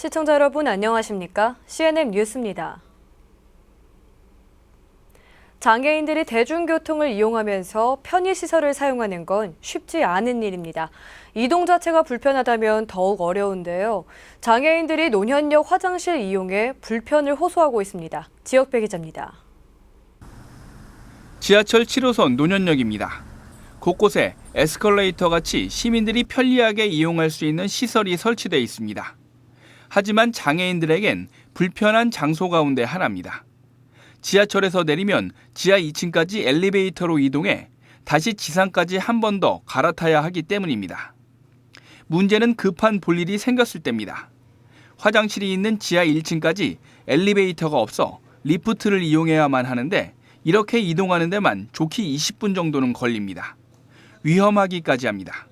시청자 여러분 안녕하십니까? CNN 뉴스입니다. 장애인들이 대중교통을 이용하면서 편의시설을 사용하는 건 쉽지 않은 일입니다. 이동 자체가 불편하다면 더욱 어려운데요. 장애인들이 노년역 화장실 이용에 불편을 호소하고 있습니다. 지역배 기자입니다. 지하철 7호선 노년역입니다. 곳곳에 에스컬레이터 같이 시민들이 편리하게 이용할 수 있는 시설이 설치돼 있습니다. 하지만 장애인들에겐 불편한 장소 가운데 하나입니다. 지하철에서 내리면 지하 2층까지 엘리베이터로 이동해 다시 지상까지 한 번 더 갈아타야 하기 때문입니다. 문제는 급한 볼일이 생겼을 때입니다. 화장실이 있는 지하 1층까지 엘리베이터가 없어 리프트를 이용해야만 하는데 이렇게 이동하는 데만 좋기 20분 정도는 걸립니다. 위험하기까지 합니다.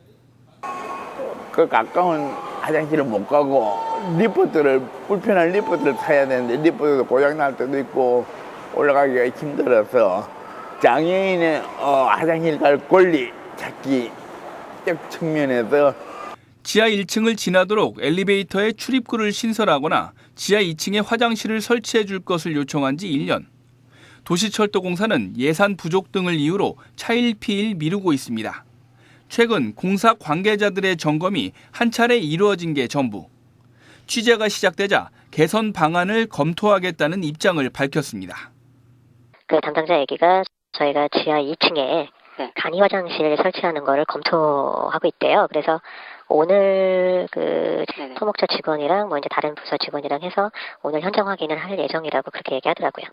그 가까운 화장실을 못 가고 리프트를 불편한 리프트를 타야 되는데 리프트도 고장 날 때도 있고 올라가기가 힘들어서 장애인의 어, 화장실 갈 권리 찾기 측면에서 지하 1층을 지나도록 엘리베이터에 출입구를 신설하거나 지하 2층에 화장실을 설치해 줄 것을 요청한 지 1년. 도시철도공사는 예산 부족 등을 이유로 차일피일 미루고 있습니다. 최근 공사 관계자들의 점검이 한 차례 이루어진 게 전부. 취재가 시작되자 개선 방안을 검토하겠다는 입장을 밝혔습니다. 그 담당자 얘기가 저희가 지하 2층에 네. 간이 화장실을 설치하는 거를 검토하고 있대요. 그래서 오늘 그. 토목처 직원이랑 뭐 이제 다른 부서 직원이랑 해서 오늘 현장 확인을 할 예정이라고 그렇게 얘기하더라고요.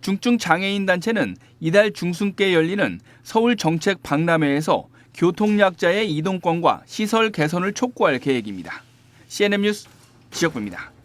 중증 장애인 단체는 이달 중순께 열리는 서울 정책 박람회에서 교통약자의 이동권과 시설 개선을 촉구할 계획입니다. CNN 뉴스 지역부입니다.